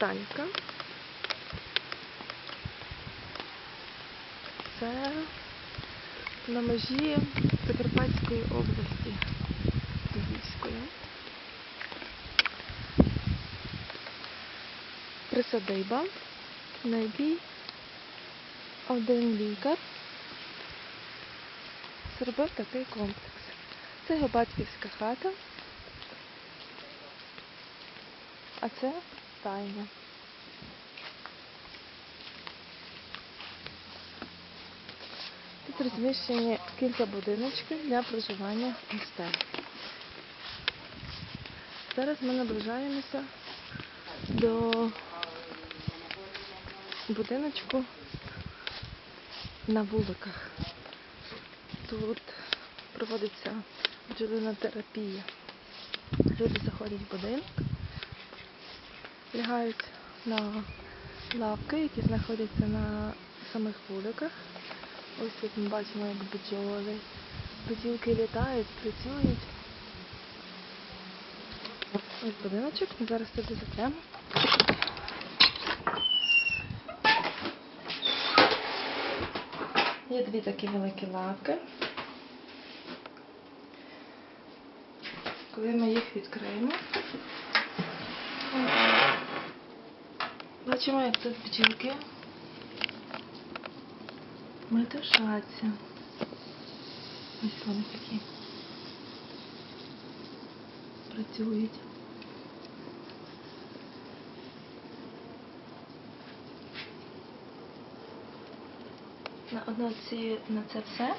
Ботаніка. Це на межі Закарпатської області з Львівською. Присадиба, на якій один лікар зробив такий комплекс. Це його батьківська хата, а це стайня. Тут розміщені кілька будиночків для проживання гостей. Зараз ми наближаємося до будиночку на вуликах. Тут проводиться бджолина терапія. Люди заходять в будинок, лягають на лавки, які знаходяться на самих вуликах. Ось тут ми бачимо, як бджоли. Бджілки літають, працюють. Ось будиночок, ми зараз туди зайдемо. Є дві такі великі лавки. Коли ми їх відкриємо, бачимо, як тут бджілки метушаться. Ось вони такі. Працюють. На одну ці, на це все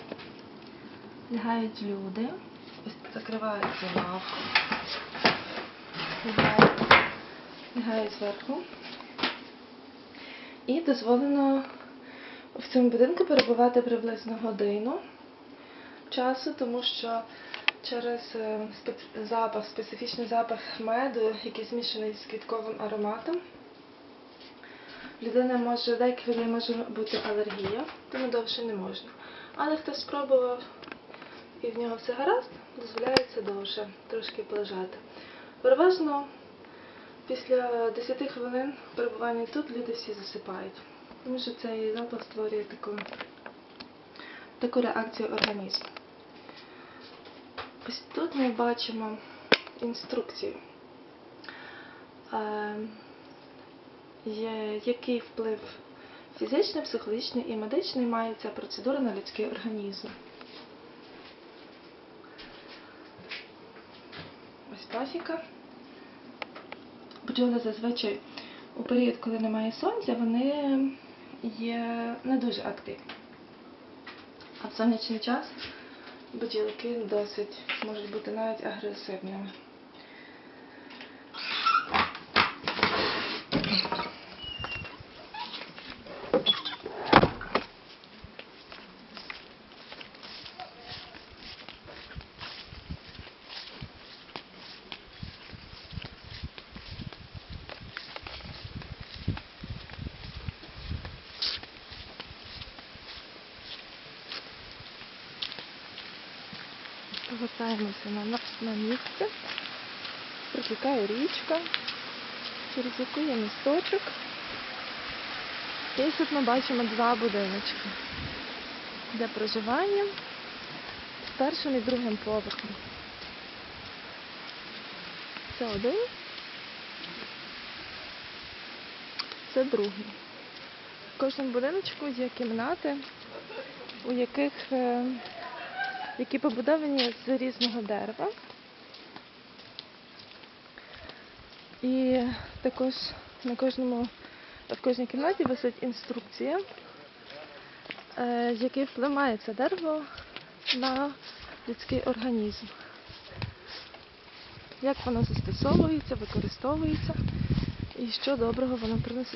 лягають люди. Ось закривають лавку. Лягають зверху. І дозволено в цьому будинку перебувати приблизно годину часу, тому що через е, запах, специфічний запах меду, який змішаний з квітковим ароматом, людина може, деяких людей може бути алергія, тому довше не можна. Але хто спробував і в нього все гаразд, дозволяється довше трошки полежати. Переважно після 10 хвилин перебування тут люди всі засипають, тому що цей запах створює таку, таку реакцію організму. Ось тут ми бачимо інструкцію. Е, який вплив фізичний, психологічний і медичний має ця процедура на людський організм. Ось пасіка. Бджоли зазвичай у період, коли немає сонця, вони є не дуже активні. А в сонячний час бджілки досить можуть бути навіть агресивними. Повертаємося на, на, місце. Протікає річка, через яку є місточок. І тут ми бачимо два будиночки для проживання з першим і другим поверхом. Це один. Це другий. В кожному будиночку є кімнати, у яких е, які побудовані з різного дерева. І також на кожному, в кожній кімнаті висить інструкція, е, який вплив має це дерево на людський організм. Як воно застосовується, використовується і що доброго воно приносить.